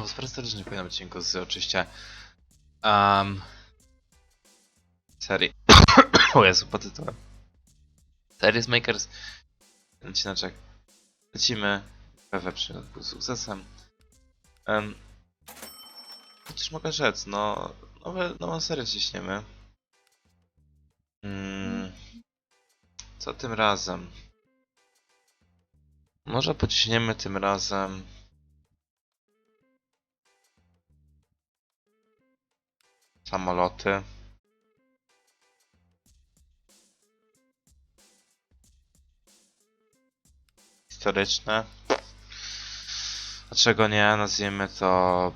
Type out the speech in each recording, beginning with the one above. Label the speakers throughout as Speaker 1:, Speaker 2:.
Speaker 1: No, Sprester nie powinien być odcinku z oczywiście um, serii. o Jezu, po tytułem. Series Makers. Ten odcineczek. Lecimy. PW przyniósł sukcesem. Um, Chociaż mogę rzec, no. Nowe, nową serię ciśniemy. Mm, co tym razem? Może pociśniemy tym razem. Samoloty. Historyczne. Dlaczego nie? Nazwijmy to.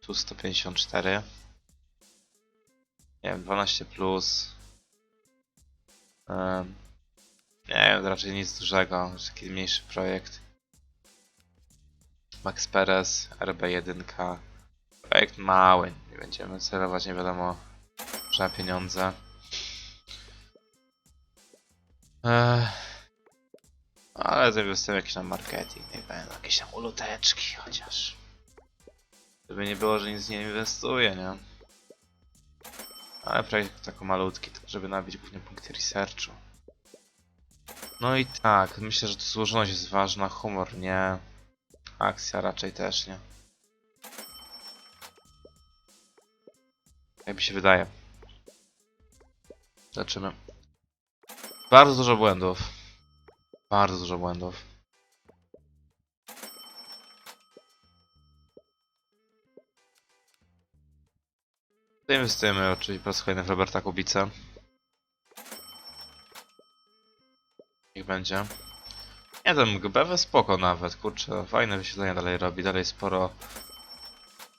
Speaker 1: Tu 154. Nie wiem, 12 plus. Em, nie wiem, raczej nic dużego, taki mniejszy projekt. Max Perez, RB1. Projekt mały, nie będziemy celować nie wiadomo na pieniądze. Ech. Ale zainwestujemy jakiś na marketing, nie wiem, jakieś tam uloteczki chociaż. Żeby nie było, że nic nie inwestuje, nie? Ale projekt taki malutki, tylko żeby nabić głównie punkty researchu. No i tak, myślę, że tu złożoność jest ważna, humor nie. Akcja raczej też nie. Jak mi się wydaje. Zobaczymy. Bardzo dużo błędów. Bardzo dużo błędów. Zainwestujemy oczywiście po raz kolejny w Roberta Kubica. Niech będzie. Nie ten GBW spoko nawet, kurczę, fajne wyświetlenia dalej robi, dalej sporo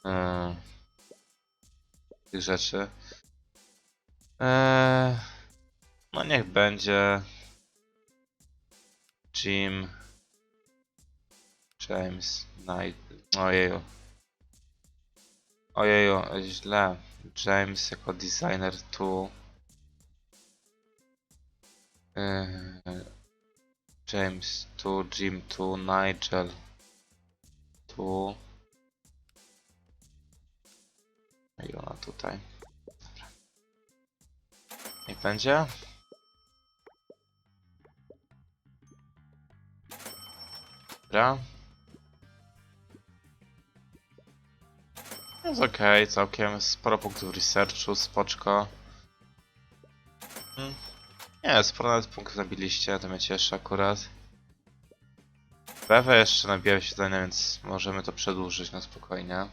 Speaker 1: yy, tych rzeczy. Eee, no niech będzie Jim James Knight. Ojeju. Ojeju, źle. James jako designer tu. Yy, James tu, Jim tu, Nigel tu. Tutaj. Dobra. Niech będzie. Dobra. Jest okej, całkiem sporo punktów researchu, spoczko. Hmm. Nie, sporo nawet punktów nabiliście, to mnie cieszy akurat. BW jeszcze nabija się zdania, więc możemy to przedłużyć na spokojnie.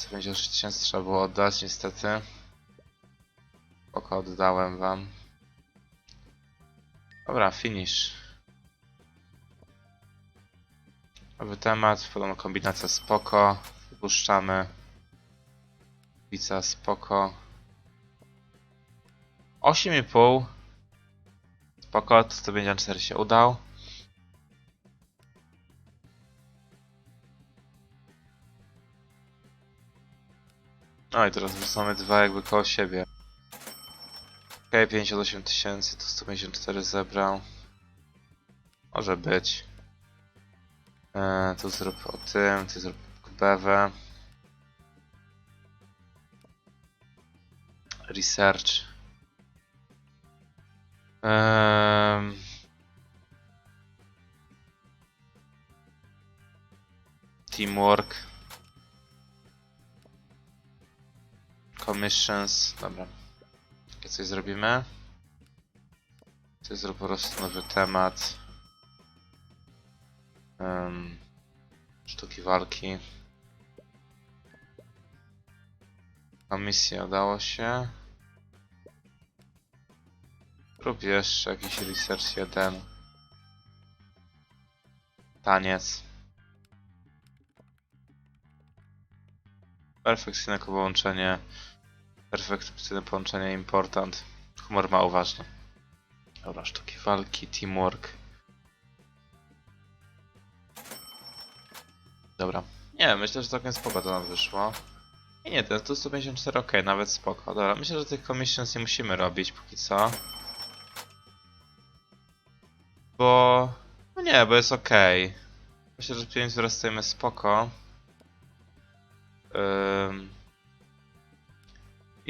Speaker 1: O, za 76 tysięcy trzeba było oddać niestety. Oko oddałem wam. Dobra, finish. Nowy temat, podobno kombinacja spoko. Wypuszczamy. Pizza spoko. 8,5. Spoko, to 154 się udał. No i teraz wrzucamy dwa jakby koło siebie. Okej, 58 tysięcy, to 154 zebrał. Może być. Eee, tu zrób o tym, ty zrób BW. Research. Eee, teamwork. Commissions. Dobra. Takie coś zrobimy. Coś zrób po prostu nowy temat. Em, sztuki walki. A misja udało się. Rób jeszcze jakiś research jeden. Taniec. Perfekcyjne połączenie. Perfekcyjne połączenie important. Humor mało ważny. Dobra, sztuki walki, teamwork. Dobra. Nie, myślę, że całkiem spoko to nam wyszło. I nie, ten tu 154 ok, nawet spoko. Dobra, myślę, że tych commissions nie musimy robić póki co. Bo... No nie, bo jest ok. Myślę, że 5 wzrastujemy spoko. Ym...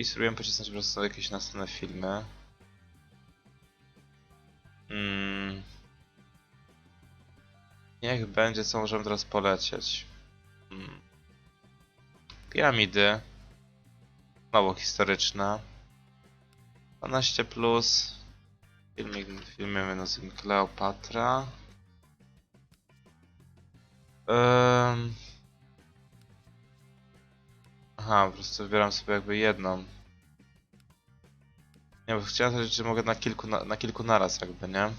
Speaker 1: I spróbujemy pocisnąć po prostu jakieś następne filmy. Mm. Niech będzie, co możemy teraz polecieć. Mm. Piramidy. Mało historyczna. 12 plus. Filmik, filmy nazwijmy Kleopatra. Um. Aha, po prostu wybieram sobie jakby jedną. Nie, bo chciałem powiedzieć, że mogę na kilku, na, na kilku naraz jakby, nie?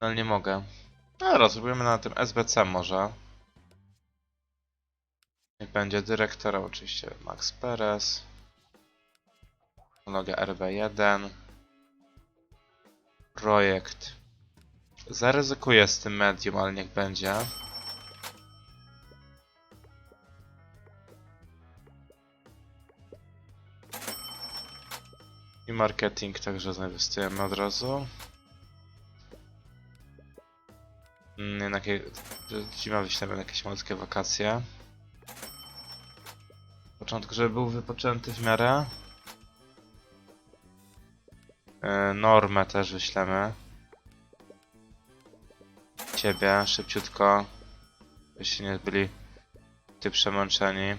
Speaker 1: Ale nie mogę. No dobra, spróbujemy na tym SBC może. Niech będzie dyrektora oczywiście Max Perez. Technologia RB1. Projekt. Zaryzykuję z tym medium, ale niech będzie. Marketing także zainwestujemy od razu. Mm, Na jakie... Zima wyślemy na jakieś malutkie wakacje. W początku, żeby był wypoczęty w miarę. Yy, Normę też wyślemy. Ciebie, szybciutko. Byście nie byli ty przemęczeni.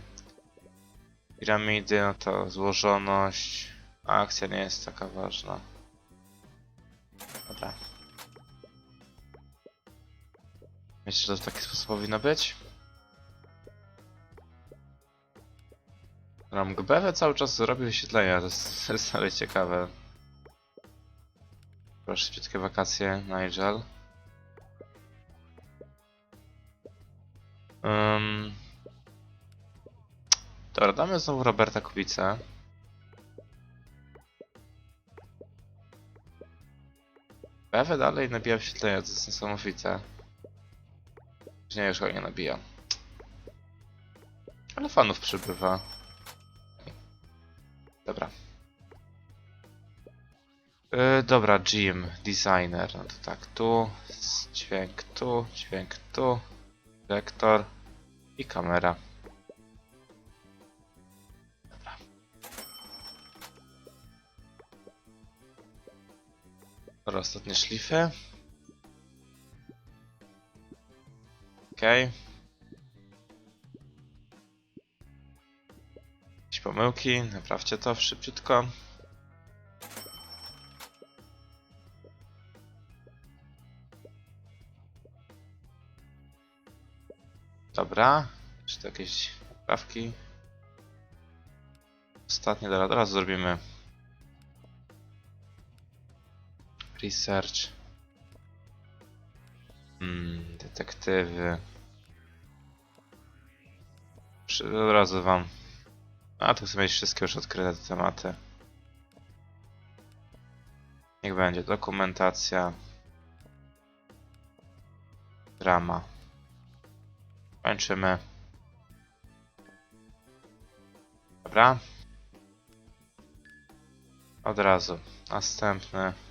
Speaker 1: Piramidy, no to złożoność. Akcja nie jest taka ważna. Dobra. Myślę, że w taki sposób powinno być. RAMGBW cały czas robi wyświetlenia, to jest, to jest dalej ciekawe. Proszę, szybciutkie wakacje, Nigel. Um, dobra, damy znowu Roberta Kubicę. BW dalej nabija wyświetlenia, to jest niesamowite. Nie, już go nie nabija. Ale fanów przybywa. Dobra. Yy, dobra, Jim, designer. No to tak, tu, dźwięk tu, dźwięk tu, dyrektor i kamera. Dobra, ostatnie szlify. Okej. Jakieś pomyłki, naprawcie to szybciutko. Dobra, czy to jakieś poprawki? Ostatnie, teraz zrobimy research. Hmm, detektywy. Od razu wam. A tu chcę mieć wszystkie już odkryte te tematy. Niech będzie dokumentacja. Drama. Kończymy. Dobra. Od razu. Następny.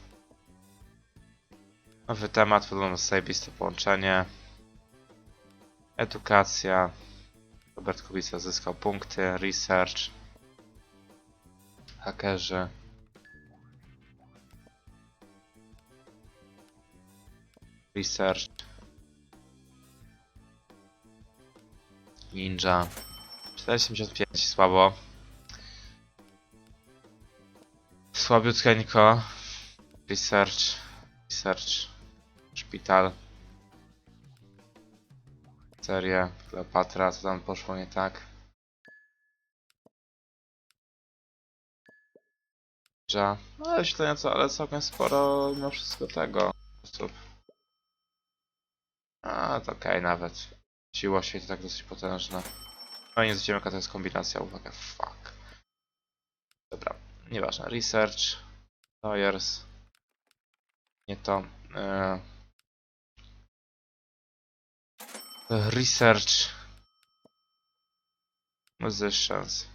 Speaker 1: Nowy temat, wygląda zajebiste połączenie. Edukacja. Robert Kubica zyskał punkty. Research. Hakerzy. Research. Ninja. 475, słabo. Słabiutkeńko. Research. Research. Szpital. Seria. Kleopatra, co tam poszło nie tak. Ninja. No ale śledzenia co, ale całkiem sporo mimo wszystko tego. Osób. A, to okej nawet. Siła świata tak dosyć potężna. No i nie zwróciłem jaka to jest kombinacja, uwaga, fuck. Dobra, nieważne. Research, lawyers. Nie to. E... Research. Musicians.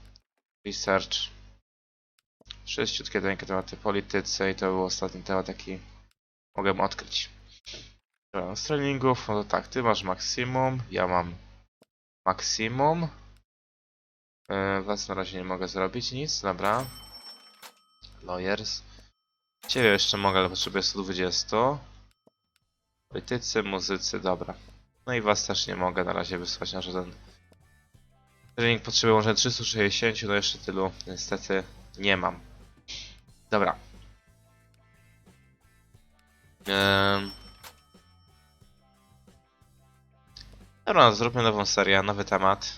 Speaker 1: Research. Sześciutkie takie tematy polityce i to był ostatni temat jaki mogłem odkryć. Dobra, z treningów, no to tak, ty masz maksimum, ja mam maksimum. Yy, was na razie nie mogę zrobić nic, dobra. Lawyers. Ciebie jeszcze mogę, ale potrzebuję 120. Politycy, muzycy, dobra. No i was też nie mogę na razie wysłać na żaden trening. Potrzebuję może 360, no jeszcze tylu niestety nie mam. Dobra. Ehm. Dobra, no, zróbmy nową serię, nowy temat.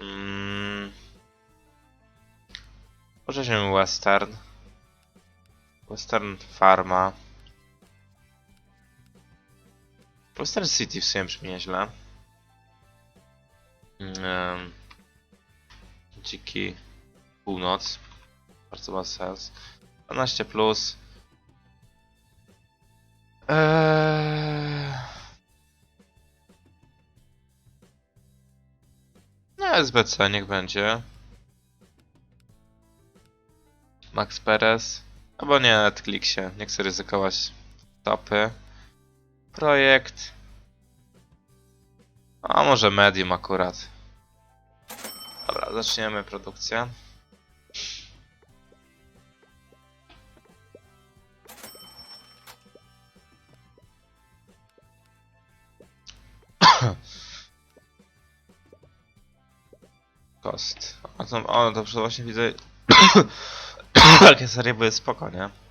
Speaker 1: Mm. Może weźmiemy western. Western Farma. Western City w sumie brzmi nieźle. Um, dziki północ. Bardzo ma sens. 12 plus. Eee... No SBC niech będzie. Max Perez. Albo nie, Netflixie. Nie chcę ryzykować topy. Projekt. A może medium akurat. Dobra, zaczniemy produkcję. Kost. A to, o, właśnie widzę. Takie serie były spoko, nie?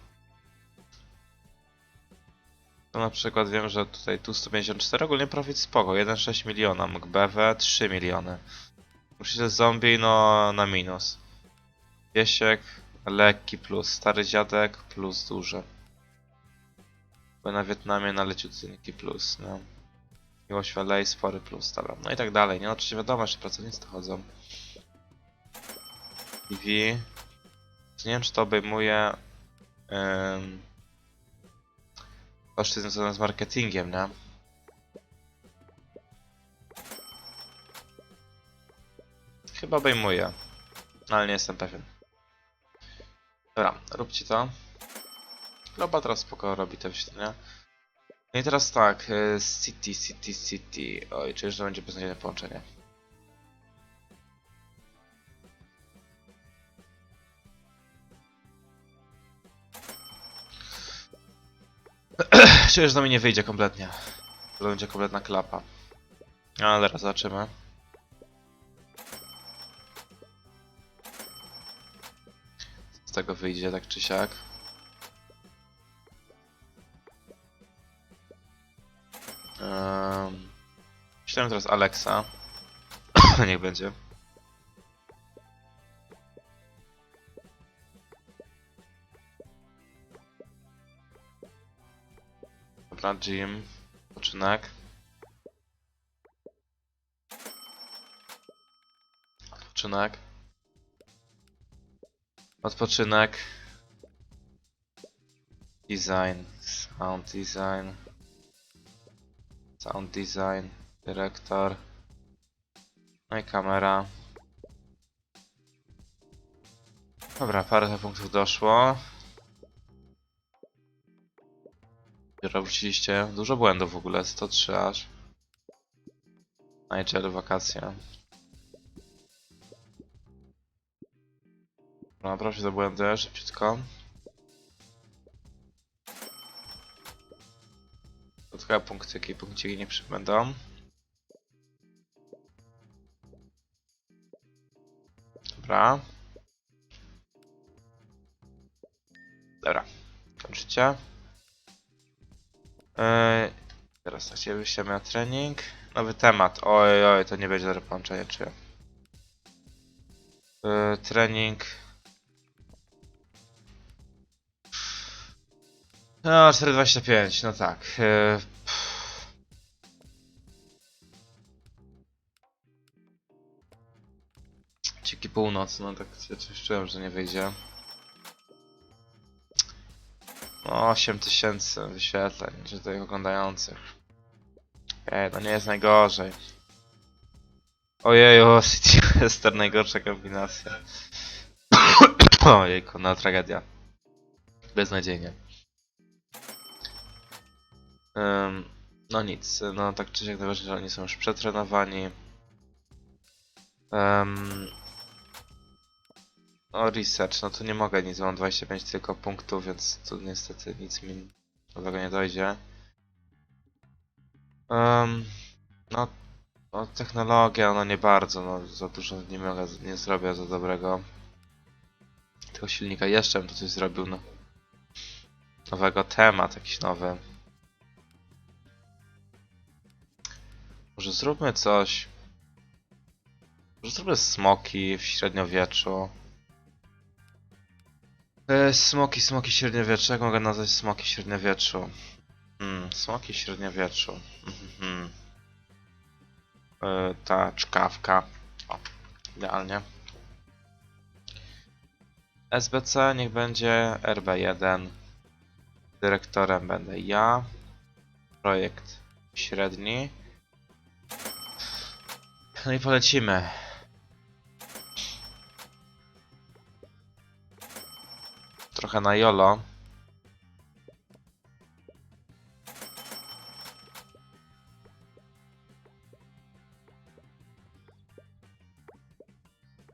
Speaker 1: To na przykład wiem, że tutaj tu 154 ogólnie profit spoko, 1,6 miliona, BW 3 miliony. Musicie zombie no na minus. Piesiek, lekki plus, stary dziadek plus duży. Bo na Wietnamie na leciutynki plus, no. Miłość w LA spory plus, dobra. No i tak dalej, nie? Oczywiście wiadomo, że pracownicy to chodzą. TV. Nie wiem, czy to obejmuje um, koszty związane z marketingiem, nie? Chyba obejmuje, no, ale nie jestem pewien. Dobra, róbcie to. Globa teraz spoko robi te wyświetlenia. No i teraz tak, y, City, City, City. Oj, czuję, że będzie beznadziejne połączenie. Czuję, że to mi nie wyjdzie kompletnie. To będzie kompletna klapa. Ale zaraz zobaczymy. Z tego wyjdzie, tak czy siak. Um, Myślałem teraz Alexa. Niech będzie. Dobra, Jim. Poczynek. Odpoczynek. Odpoczynek. Design. Sound design. Sound design. Dyrektor. No i kamera. Dobra, parę punktów doszło. Dopiero wróciliście. Dużo błędów w ogóle, 103 aż. Nigel, wakacje. No, się za błędy, szybciutko. Dodatkowe punkciki, punkciki nie przybędą. Dobra. Dobra. Kończycie. Eee, teraz tak się wyjściemy na trening. Nowy temat. Oj, oj, to nie będzie dobre połączenie, czy. Eee, trening. No, 4.25, no tak. Eee, pff. Dziki północ, no tak się czułem, że nie wyjdzie. No, 8000 wyświetleń, czy tutaj oglądających. Okej, to nie jest najgorzej. Ojeju, City Western najgorsza kombinacja. Ojejku, no tragedia. Beznadziejnie. Ym, no nic, no tak czy siak najważniejsze, że oni są już przetrenowani. Um, no research, no tu nie mogę nic, mam 25 tylko punktów, więc tu niestety nic mi nowego nie dojdzie. Um, no, no technologia, no nie bardzo, no za dużo nie mogę, nie zrobię za dobrego. Tego silnika jeszcze bym tu coś zrobił, no. Nowego temat jakiś nowy. Może zróbmy coś. Może zróbmy smoki w średniowieczu. E, smoki, smoki średniowieczu. Jak mogę nazwać smoki średniowieczu? Hmm, smoki średniowieczu. Mhm. E, ta czkawka. O, idealnie. SBC niech będzie RB1. Dyrektorem będę ja. Projekt średni. No i polecimy. Trochę na jolo.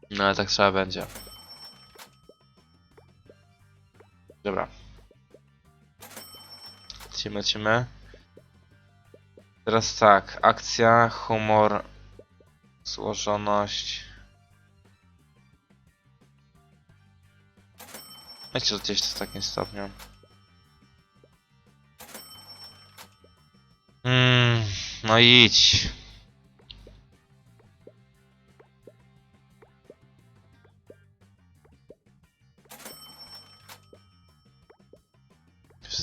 Speaker 1: No ale tak trzeba będzie. Dobra. Lecimy, lecimy. Teraz tak, akcja, humor, złożoność. Myślę, że gdzieś w takim stopniu. Mm, no idź.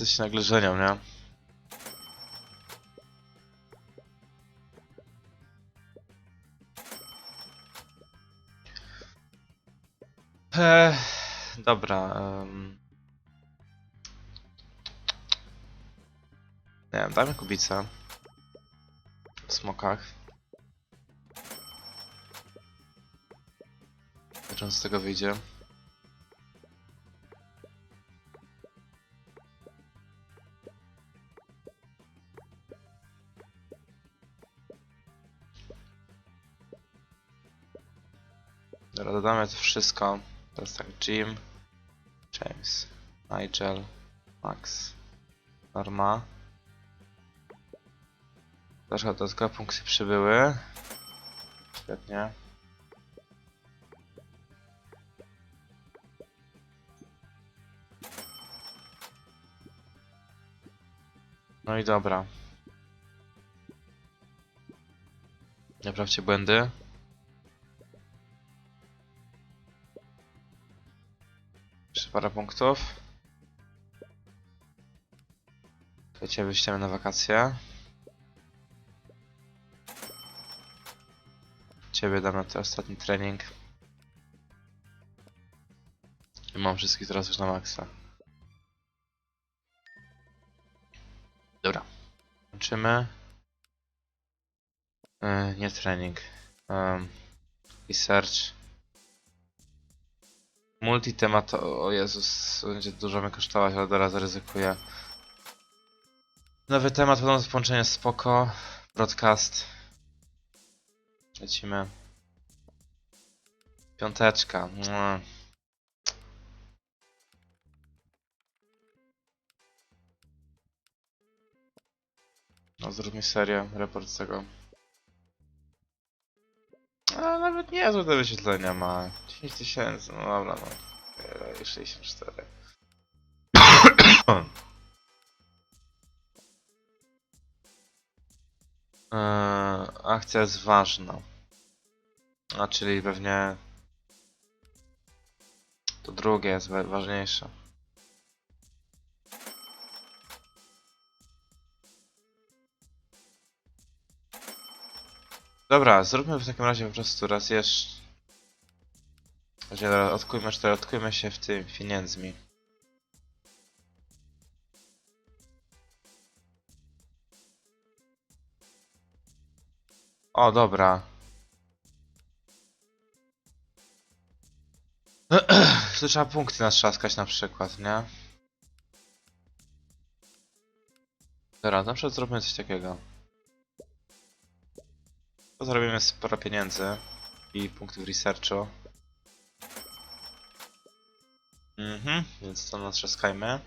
Speaker 1: Się nagle żenią, nie? Dobra. Um... Nie wiem, dajmy kubicę. W smokach. Zobaczymy z tego wyjdzie. Dobra, dodamy to wszystko. Teraz tak, Jim, James, Nigel, Max, Norma. Też dodatkowe punkty przybyły. Świetnie. No i dobra. Naprawcie błędy. Parę punktów. To cię wyślemy na wakacje. Ciebie dam na ten ostatni trening. I mam wszystkich teraz już na maksa. Dobra. Kończymy. Yy, nie trening. Um, research. Multitemat, o o Jezus, będzie dużo mnie kosztować, ale teraz zaryzykuję. Nowy temat, podobno połączenie spoko. Broadcast. Lecimy. Piąteczka. Mua. No zróbmy serię, report z tego. A nawet nie złe te wyświetlenia ma. 10 tysięcy, no dobra no. Eee, 64. Eee, akcja jest ważna. A czyli pewnie to drugie jest wa- ważniejsze. Dobra, zróbmy w takim razie po prostu raz jeszcze... Odkujmy, odkujmy się w tym pieniędzmi. O, dobra. Tu trzeba punkty natrzaskać na przykład, nie? Dobra, na przykład zróbmy coś takiego. To zrobimy sporo pieniędzy i punktów researchu. Mhm, więc to natrzaskajmy.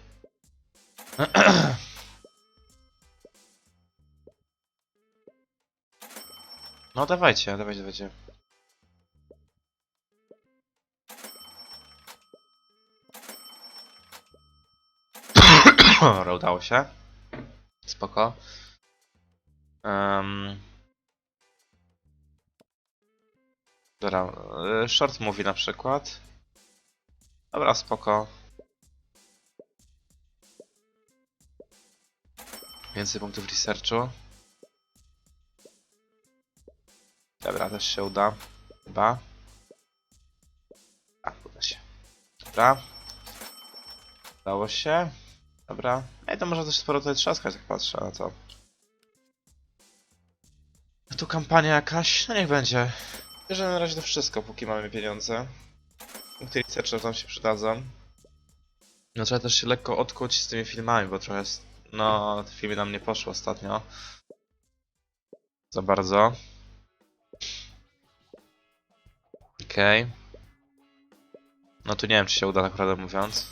Speaker 1: No dawajcie, dawajcie, dawajcie. Dobra, udało się. Spoko. Um... Dobra, y, short mówi na przykład. Dobra, spoko. Więcej punktów researchu. Dobra, też się uda. Chyba. A, uda się. Dobra. Udało się. Dobra. Ej, to może też sporo tutaj trzaskać, jak patrzę na to. A tu kampania jakaś? No niech będzie. Bierze na razie to wszystko, póki mamy pieniądze. Researchu tam się przydadzą. No trzeba też się lekko odkuć z tymi filmami, bo trochę... No, te filmy nam nie poszły ostatnio. Za bardzo. Okej. No tu nie wiem, czy się uda, tak prawdę mówiąc.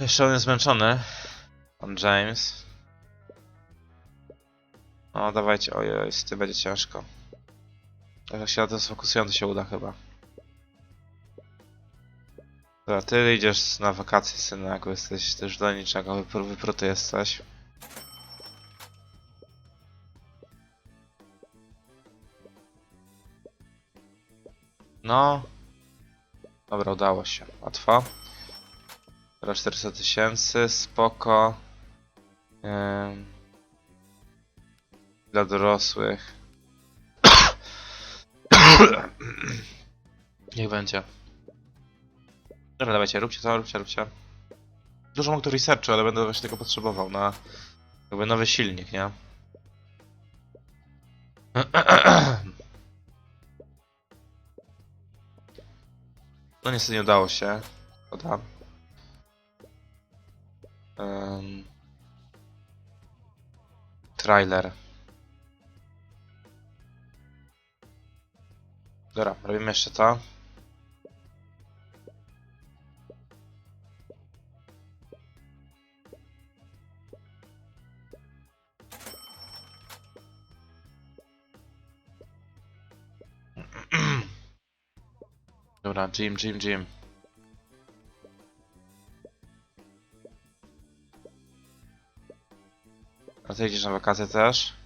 Speaker 1: Jeszcze on jest zmęczony. Pan James. No dawajcie, ojej, z tym będzie ciężko. Tak jak się na to sfokusują, to się uda chyba. Dobra, ty idziesz na wakacje, synek, jesteś też do niczego, wypr wypruty jesteś. No. Dobra, udało się. Łatwo. Teraz 400 tysięcy, spoko. Dla dorosłych. Niech będzie. Dobra, dawajcie, róbcie to, róbcie, róbcie. Dużo mam tu researchu, ale będę właśnie tego potrzebował na jakby nowy silnik, nie? No niestety nie udało się. Szkoda. Um, trailer. Dobra, robimy jeszcze to. Dobra, Jim, Jim, Jim. A ty idziesz na wakacje też?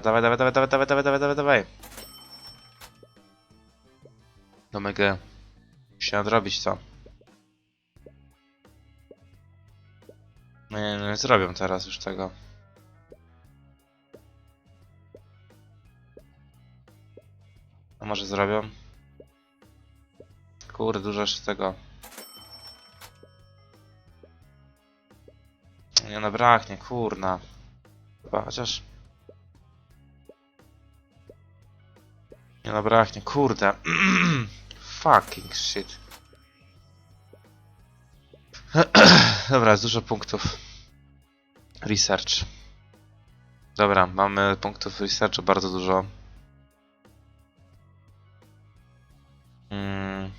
Speaker 1: Dawaj, dawaj, dawaj, dawaj, dawaj, dawaj, dawaj, dawaj. Do mega. Musi nadrobić to. No nie, no nie zrobią teraz już tego. A może zrobią? Kurde, dużo jeszcze tego. Nie no, braknie, kurna. Chyba, chociaż... No, braknie, kurde. Fucking shit. Dobra, jest dużo punktów. Research. Dobra, mamy punktów researchu bardzo dużo. Mm.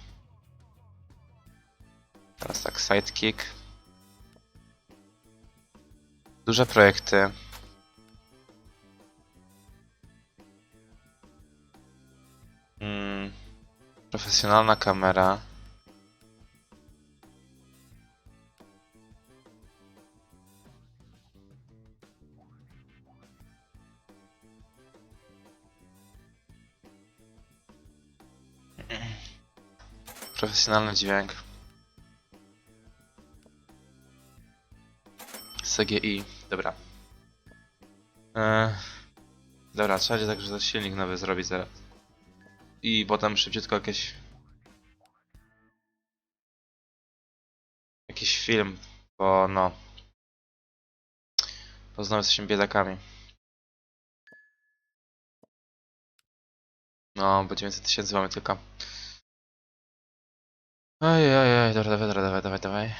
Speaker 1: Teraz tak, sidekick. Duże projekty. Profesjonalna kamera. Profesjonalny dźwięk. CGI. Dobra. Eee, dobra, trzeba będzie także silnik nowy zrobić zaraz i potem szybciutko jakieś... Jakiś film, bo no... Bo znowu jesteśmy biedakami. No, bo 900 tysięcy mamy tylko. Oj, oj, oj, dobra, dawaj, dawaj, dawaj, dawaj.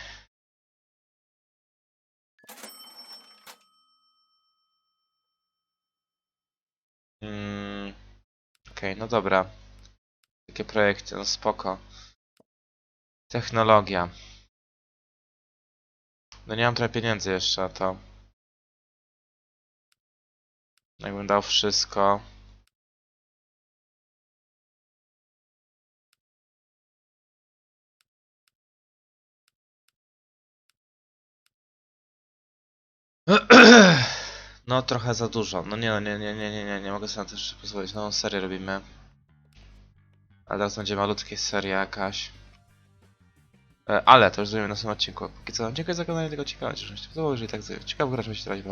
Speaker 1: Mm, Okej, okay, no dobra. Takie projekty, no spoko. Technologia. No nie mam trochę pieniędzy jeszcze, a to... Jakbym dał wszystko... No trochę za dużo. No nie, no nie, nie, nie, nie, nie, nie mogę sobie na to jeszcze pozwolić. No serię robimy. Ale teraz będzie malutkie seria jakaś. E, Ale to już zrobimy na następnym odcinku. Póki co, dziękuję za oglądanie tego odcinka. Mam nadzieję, że się podobało. Jeżeli tak, ciekawy gracz, myślcie, Cześć.